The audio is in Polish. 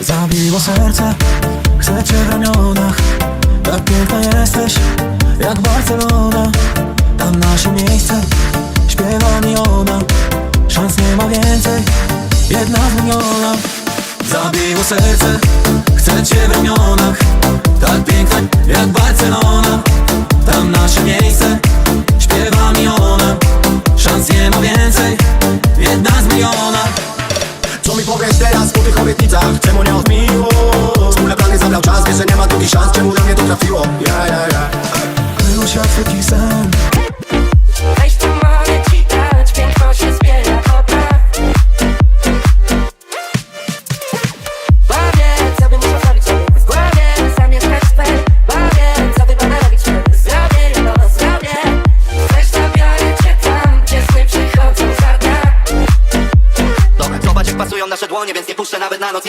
Zabiło serce, chcę cię w ramionach. Tak piękna jesteś, jak Barcelona. Tam nasze miejsce, śpiewa mi ona Szans nie ma więcej, jedna z miliona. Zabiło serce, chcę cię teraz po tych obietnicach? Czemu nie odmiło? Wspólne plany zabrał czas, wiesz, że nie ma drugich szans Czemu do mnie to trafiło? Yeah, yeah, yeah Był świat taki nasze dłonie, więc nie puszczę nawet na noc